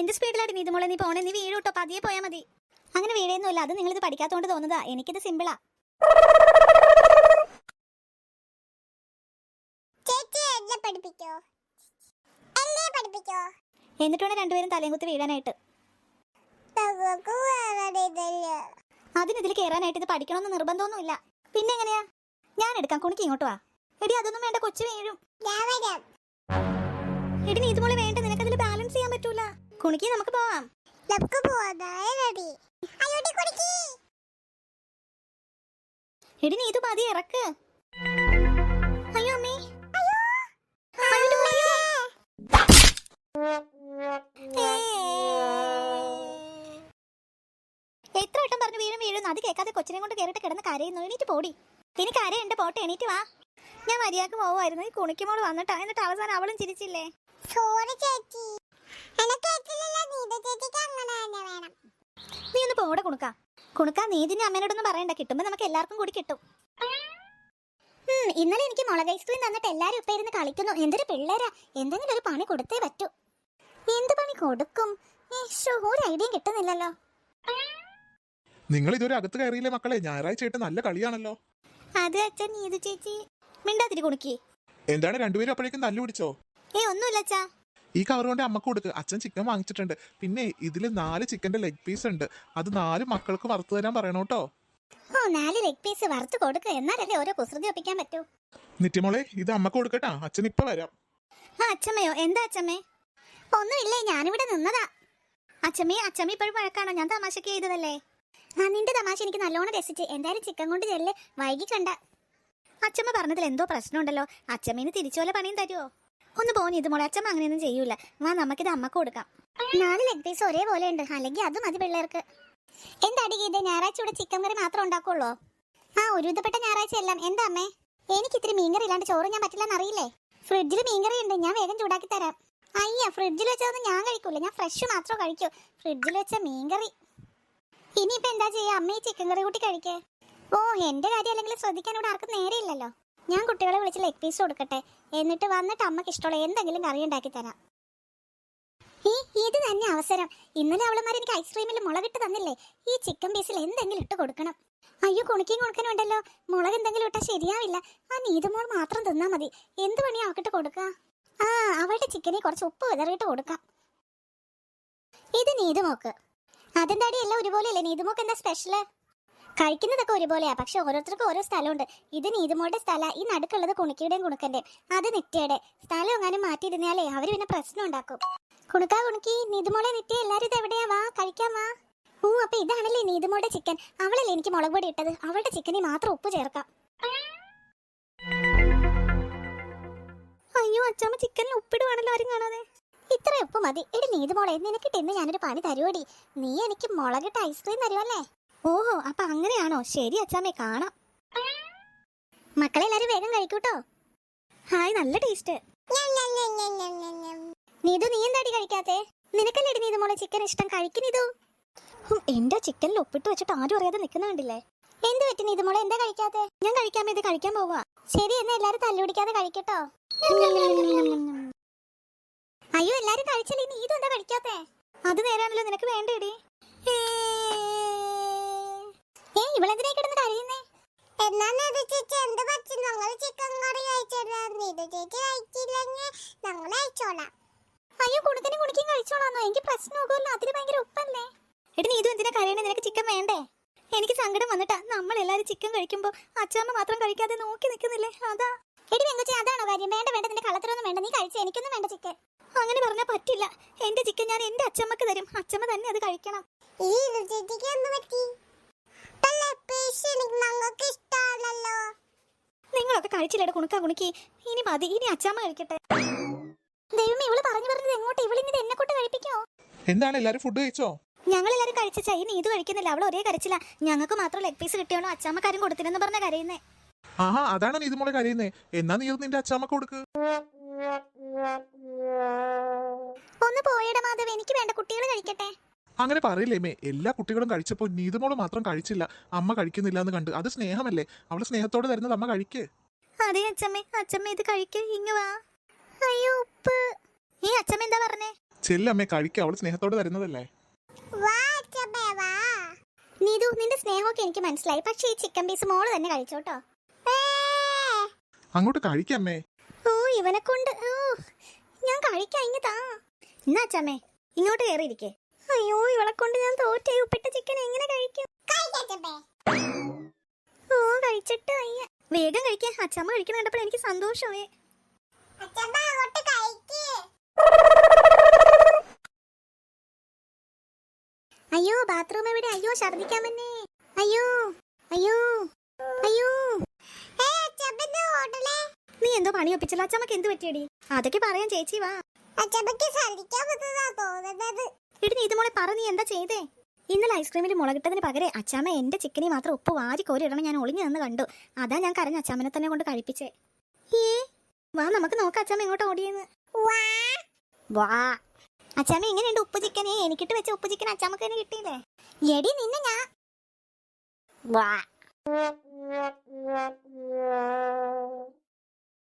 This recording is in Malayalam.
എന്ത് സ്പീഡിലാണ് നീ മോളെ നീ പോണേ? നീ വീഴൂട്ടോ പതിയെ പോയാൽ മതി. അങ്ങനെ വീഴയൊന്നുമില്ല. അത് നിങ്ങളിത് പഠിക്കാത്തോണ്ട് തോന്നുന്നതാ. എനിക്കിത് സിമ്പിളാ എന്നിട്ടാണ് രണ്ടുപേരും തലയും കുത്തി വീഴാനായിട്ട്. അതിനിതിൽ കയറാനായിട്ട് ഇത് പഠിക്കണമെന്ന് നിർബന്ധമൊന്നുമില്ല. പിന്നെ എങ്ങനെയാ? ഞാൻ എടുക്കാം കുണിക്ക് ഇങ്ങോട്ട് വാ. എടി അതൊന്നും വേണ്ട കൊച്ചു വീഴും. എടി നീ ഇതുപോലെ വേണ്ട നിനക്കതിൽ ബാലൻസ് ചെയ്യാൻ പറ്റൂല. കുണിക്ക് നമുക്ക് പോവാം. നമുക്ക് പോവാതായ കുടിക്കി എടി നീ ഇത് പതി ഇറക്ക്. അയ്യോ അമ്മേ. എത്ര വട്ടം പറഞ്ഞു വീഴും വീഴും അത് കേൾക്കാതെ കൊച്ചിനെ കൊണ്ട് കയറിട്ട് കിടന്ന് കരയുന്നു. എണീറ്റ് പോടി. എനിക്ക് കരയുണ്ട് പോട്ടെ എണീറ്റ് വാ. ഞാൻ മര്യാദയ്ക്ക് പോവായിരുന്നു ഈ കുണിക്കുമ്പോൾ വന്നിട്ടാ. എന്നിട്ട് അവസാനം അവളും ചിരിച്ചില്ലേ? സോറി ചേച്ചി. നീ ഒന്ന് പോടെ കുണുക്ക. കുണുക്ക നീ ഇതിന്റെ അമ്മേനോടൊന്നും പറയണ്ട. കിട്ടുമ്പോ നമുക്ക് എല്ലാവർക്കും കൂടി കിട്ടും. ഇന്നലെ എനിക്ക് മുളക് ഐസ്ക്രീം തന്നിട്ട് എല്ലാരും ഇപ്പൊ ഇരുന്ന് കളിക്കുന്നു. എന്തൊരു പിള്ളേരാ. എന്തെങ്കിലും ഒരു പണി കൊടുത്തേ പറ്റൂ. എന്ത് പണി കൊടുക്കും? ഒരു ഐഡിയയും കിട്ടുന്നില്ലല്ലോ. നിങ്ങൾ ഇതുവരെ അകത്ത് കയറിയില്ലേ മക്കളെ? ഞായറാഴ്ച ആയിട്ട് നല്ല കളിയാണല്ലോ. അത് അച്ഛൻ നീതു ചേച്ചി. മിണ്ടാതിരി കുണുക്കി. എന്താണ് രണ്ടുപേരും അപ്പോഴേക്കും തല്ലു പിടിച്ചോ? ഏ ഒന്നുമില്ല അച്ഛാ. ഈ കവർ കൊണ്ട് അമ്മയ്ക്ക് കൊടുക്കുക അച്ഛൻ ചിക്കൻ വാങ്ങിച്ചിട്ടുണ്ട്. പിന്നെ ഇതിൽ നാല് ചിക്കന്റെ ലെഗ് പീസ് ഉണ്ട്. അത് നാല് മക്കൾക്ക് വറുത്തു തരാൻ പറയണം കേട്ടോ. ഓ നാല് ലെഗ് പീസ് വറുത്ത് കൊടുക്കുക എന്നാലല്ലേ ഓരോ കുസൃതി ഒപ്പിക്കാൻ പറ്റൂ? നിറ്റിമോളെ ഇത് അമ്മയ്ക്ക് കൊടുക്കട്ടാ. അച്ഛൻ ഇപ്പൊ വരാം. ആ അച്ഛമ്മയോ? എന്താ അച്ഛമ്മേ? ഒന്നുമില്ലേ ഞാനിവിടെ നിന്നതാ. അച്ഛമ്മേ അച്ഛമ്മ ഇപ്പോഴും വഴക്കാണോ? ഞാൻ തമാശക്ക് ചെയ്തതല്ലേ? ആ നിന്റെ തമാശ എനിക്ക് നല്ലോണം രസിച്ച്. എന്തായാലും ചിക്കൻ കൊണ്ട് ചെല്ല്. വൈകി കണ്ട അച്ഛമ്മ പറഞ്ഞതിൽ എന്തോ പ്രശ്നമുണ്ടല്ലോ. അച്ഛമ്മേന് തിരിച്ചോലെ പണിയും തരുമോ ഒന്ന് പോനി ഇത് മോളെ അച്ഛമ്മ അങ്ങനെയൊന്നും ചെയ്യൂല. വാ നമുക്കിത് അമ്മയ്ക്ക് കൊടുക്കാം. നാല് ലെഗ് പീസ് ഒരേപോലെ ഉണ്ട് അല്ലെങ്കിൽ അത് മതി പിള്ളേർക്ക്. എന്താടി ഇത് ഞായറാഴ്ച ഇവിടെ ചിക്കൻ കറി മാത്രം ഉണ്ടാക്കുള്ളൂ? ആ ഒരുവിധപ്പെട്ട ഞായറാഴ്ച എല്ലാം. എന്താ അമ്മേ? എനിക്ക് ഇത്തിരി മീൻകറി ഇല്ലാണ്ട് ചോറ് ഞാൻ പറ്റില്ലെന്ന് അറിയില്ലേ? ഫ്രിഡ്ജിൽ മീൻകറി ഉണ്ട്. ഞാൻ വേഗം ചൂടാക്കി തരാം. അയ്യ ഫ്രിഡ്ജിൽ വെച്ചതൊന്നും ഞാൻ കഴിക്കൂല. ഞാൻ ഫ്രഷ് മാത്രം കഴിക്കൂ. ഫ്രിഡ്ജിൽ വെച്ച മീൻകറി ഇനിയിപ്പോ എന്താ ചെയ്യാ? അമ്മ ഈ ചിക്കൻ കറി കൂട്ടി കഴിക്കേ. ഓ എന്റെ കാര്യം അല്ലെങ്കിൽ ശ്രദ്ധിക്കാൻ ഇവിടെ ആർക്കും നേരെയില്ലല്ലോ. ഞാൻ കുട്ടികളെ വിളിച്ച് ലെഗ് പീസ് കൊടുക്കട്ടെ. എന്നിട്ട് വന്നിട്ട് അമ്മയ്ക്ക് ഇഷ്ടമുള്ള എന്തെങ്കിലും കറി ഉണ്ടാക്കി തരാം. ഈ ഇത് തന്നെ അവസരം. ഇന്നലെ അവളുമാർ എനിക്ക് ഐസ്ക്രീമിൽ മുളകിട്ട് തന്നില്ലേ? ഈ ചിക്കൻ പീസിൽ എന്തെങ്കിലും ഇട്ട് കൊടുക്കണം. അയ്യോ കുണിക്കും കൊടുക്കണുണ്ടല്ലോ മുളക് എന്തെങ്കിലും ഇട്ടാൽ ശരിയാവില്ല. ആ നീതുമോൾ മാത്രം തിന്നാ മതി. എന്ത് പണിയും അവക്കിട്ട് കൊടുക്കുക ആ അവളുടെ ചിക്കനെ കുറച്ച് ഉപ്പ് വിതറിയിട്ട് കൊടുക്കാം. ഇത് നീതുമോക്ക്. അതെന്താടി എല്ലാം ഒരുപോലെയല്ലേ? നീതുമോക്ക് എന്താ സ്പെഷ്യൽ കഴിക്കുന്നതൊക്കെ ഒരുപോലെയാ. പക്ഷെ ഓരോരുത്തർക്കും ഓരോ സ്ഥലമുണ്ട്. ഇത് നീതുമോളുടെ സ്ഥല ഈ നടുക്കുള്ളത് കുണുക്കിയുടെയും കുണുക്കന്റെ അത് നിത്യയുടെ. സ്ഥലം എങ്ങാനും മാറ്റിയിരുന്നാലേ അവർ പിന്നെ പ്രശ്നം ഉണ്ടാക്കും. കുണുക്കാ കുണുക്കി നീതുമോളെ നിത്യ എല്ലാരും ഇത് എവിടെയാ? വാ കഴിക്കാൻ വാ. ഓ അപ്പൊ ഇതാണല്ലേ നീതുമോളുടെ ചിക്കൻ. അവളല്ലേ എനിക്ക് മുളക് പൊടി ഇട്ടത്. അവളുടെ ചിക്കനിൽ മാത്രം ഉപ്പ് ചേർക്കാം. അയ്യോ അച്ചാമ്മ ചിക്കനിൽ ഉപ്പിടുവാണല്ലോ ആരും കാണാതെ. ഇത്ര ഉപ്പ് മതി. എടി നീതുമോളെ നിനക്കിട്ട് ഇന്ന് ഞാനൊരു പണി തരുവടി. നീ എനിക്ക് മുളകിട്ട് ഐസ്ക്രീം തരുവല്ലേ? ഓഹോ അപ്പൊ അങ്ങനെയാണോ? ശരി അച്ചാമ്മേ കാണാം. മക്കളെ എല്ലാരും വേഗം കഴിക്കൂട്ടോ. ഹായ് നല്ല ടേസ്റ്റ്. നീതു നീ എന്താടി കഴിക്കാത്തെ? നിനക്കല്ലേ നീതു മോളെ ചിക്കൻ ഇഷ്ടം? കഴിക്കുന്നതു എന്റെ ചിക്കനിൽ ഒപ്പിട്ട് വെച്ചിട്ട് ആരും അറിയാതെ നിൽക്കുന്ന കണ്ടില്ലേ? എന്ത് പറ്റി നീതു മോളെ? എന്താ കഴിക്കാത്തെ? ഞാൻ കഴിക്കാൻ ഇത് കഴിക്കാൻ പോവാ. ശരി എന്നാ എല്ലാരും തല്ലുപിടിക്കാതെ കഴിക്കട്ടോ. അയ്യോ എല്ലാരും കഴിച്ചല്ലേ? നീതു എന്താ കഴിക്കാത്തെ? അത് നേരാണല്ലോ നിനക്ക് വേണ്ടേടി. ഏ ഇവളെന്തിനാ കിടന്ന് കരയുന്നേ എന്നാ നീത ചേച്ചി എന്ത് പറ്റി? ഞങ്ങൾ ചിക്കൻ കറി കഴിച്ചിടാ നീത ചേച്ചി കഴിച്ചില്ലെങ്കിൽ ഞങ്ങൾ അയച്ചോളാം അയ്യോ കുണുക്കനെ കുണിക്കും കഴിച്ചോളാന്നോ? എനിക്ക് പ്രശ്നമാകുമല്ലോ അതിന് ഭയങ്കര ഉപ്പല്ലേ? എടി നീ ഇതും എന്തിനാ കരയണേ? നിനക്ക് ചിക്കൻ വേണ്ടേ? എനിക്ക് സങ്കടം വന്നിട്ടാ നമ്മൾ എല്ലാരും ചിക്കൻ കഴിക്കുമ്പോ അച്ഛമ്മ മാത്രം കഴിക്കാതെ നോക്കി നിൽക്കുന്നില്ലേ അതാ. എടി വെങ്കച്ചി അതാണോ കാര്യം? വേണ്ട വേണ്ട നിന്റെ കളത്തിലൊന്നും വേണ്ട. നീ കഴിച്ച? എനിക്കൊന്നും വേണ്ട ചിക്കൻ അങ്ങനെ പറഞ്ഞാൽ പറ്റില്ല. എന്റെ ചിക്കൻ ഞാൻ എന്റെ അച്ഛമ്മക്ക് തരും. അച്ഛമ്മ തന്നെ അത് കഴിക്കണം. ഈ ചേച്ചിക്ക് എന്ത് പറ്റി? ഞങ്ങൾക്ക് ഇഷ്ടമാണല്ലോ നിങ്ങളൊക്കെ കഴിച്ചില്ലേടെ കുണുക്കാ കുണുക്കി. ഇനി മതി ഇനി അച്ഛമ്മ കഴിക്കട്ടെ. ദൈവമേ ഇവൾ പറഞ്ഞു പറഞ്ഞത് എങ്ങോട്ട്? ഇവളിനി ഇത് എന്നെ കൊണ്ട് കഴിപ്പിക്കോ? എന്താണ് എല്ലാരും ഫുഡ് കഴിച്ചോ? ഞങ്ങൾ എല്ലാരും കഴിച്ച ഇനി ഇത് കഴിക്കുന്നില്ല. അവൾ ഒരേ കരച്ചില്ല ഞങ്ങൾക്ക് മാത്രം ലെഗ് പീസ് കിട്ടിയാണോ? അച്ഛമ്മക്കാരും കൊടുത്തില്ലെന്ന് പറഞ്ഞ കരയുന്നേ. ആഹാ അതാണ് നീതുമോളെ കരയുന്നേ. എന്നാ നീ അത് നിന്റെ അച്ഛമ്മക്ക് കൊടുക്ക്? ഒന്ന് പോയടാ മാധവ് എനിക്ക് വേണ്ട കുട്ടികൾ കഴിക്കട്ടെ. അങ്ങനെ പറയില്ലേ മേ എല്ലാ കുട്ടികളും കഴിച്ചപ്പോൾ നീതുമോൾ മാത്രം കഴിച്ചില്ല അമ്മ കഴിക്കുന്നില്ല എന്ന് കണ്ട്. അത് സ്നേഹമല്ലേ? അവൾ സ്നേഹത്തോട് തരുന്നത് അമ്മ കഴിക്കേ. അതെ അച്ഛമ്മേ അച്ഛമ്മ ഇത് കഴിക്കേ ഇങ്ങ വാ. അയ്യോ ഉപ്പ്. ഈ അച്ഛമ്മ എന്താ പറഞ്ഞേ? ചെല്ലമ്മേ കഴിക്കുക അവൾ സ്നേഹത്തോട് തരുന്നതല്ലേ? വാ അച്ഛമ്മേ വാ. നീതു നിന്റെ സ്നേഹമൊക്കെ എനിക്ക് മനസ്സിലായി. പക്ഷേ ഈ ചിക്കൻ പീസ് മോൾ തന്നെ കഴിച്ചോട്ടോ. അങ്ങോട്ട് കഴിക്കമ്മേ ഓ ഇവനെ കൊണ്ട്. ഓ ഞാൻ കഴിക്കാം ഇങ്ങ താ. എന്നാ അച്ഛമ്മേ ഇങ്ങോട്ട് കയറിയിരിക്കേ. അയ്യോ ഇവളെ കൊണ്ട് ഞാൻ തോറ്റേ. ഉപ്പിട്ട ചിക്കൻ എങ്ങനെ കഴിക്കും? ഓ കഴിച്ചിട്ട് വയ്യ. വേഗം കഴിക്കാൻ അച്ഛമ്മ കഴിക്കുന്ന കണ്ടപ്പോൾ എനിക്ക് സന്തോഷമേ അയ്യോ ബാത്റൂം എവിടെ? അയ്യോ ഛർദിക്കാൻ തന്നെ അയ്യോ അയ്യോ അയ്യോ. നീ എന്തോ പണി ഒപ്പിച്ചല്ലോ. അച്ഛമ്മക്ക് എന്ത് പറ്റിയടി? അതൊക്കെ പറയാൻ ചേച്ചി വാ. അച്ഛമ്മക്ക് ശ്രദ്ധിക്കാൻ പറ്റുന്നതാ തോന്നുന്നത്. എടി നീ ഇതുമോളെ പറ നീ എന്താ ചെയ്തേ? ഇന്നലെ ഐസ്ക്രീമിൽ മുളകിട്ടതിന് പകരം അച്ചാമ്മ എന്റെ ചിക്കനെ മാത്രം ഉപ്പ് വാരി കോരി ഇടണം ഞാൻ ഒളിഞ്ഞു നിന്ന് കണ്ടു. അതാ ഞാൻ കരഞ്ഞ അച്ചാമ്മനെ തന്നെ കൊണ്ട് കഴിപ്പിച്ചേ. ഏ വാ നമുക്ക് നോക്കാം അച്ചാമ്മ എങ്ങോട്ട് ഓടിയെന്ന്. വാ. വാ. അച്ചാമ്മ എങ്ങനെയുണ്ട് ഉപ്പ് ചിക്കനെ. എനിക്കിട്ട് വെച്ച ഉപ്പ് ചിക്കൻ അച്ചാമ്മക്ക് തന്നെ കിട്ടിയില്ലേ? എടി നിന്നെ ഞാൻ വാ.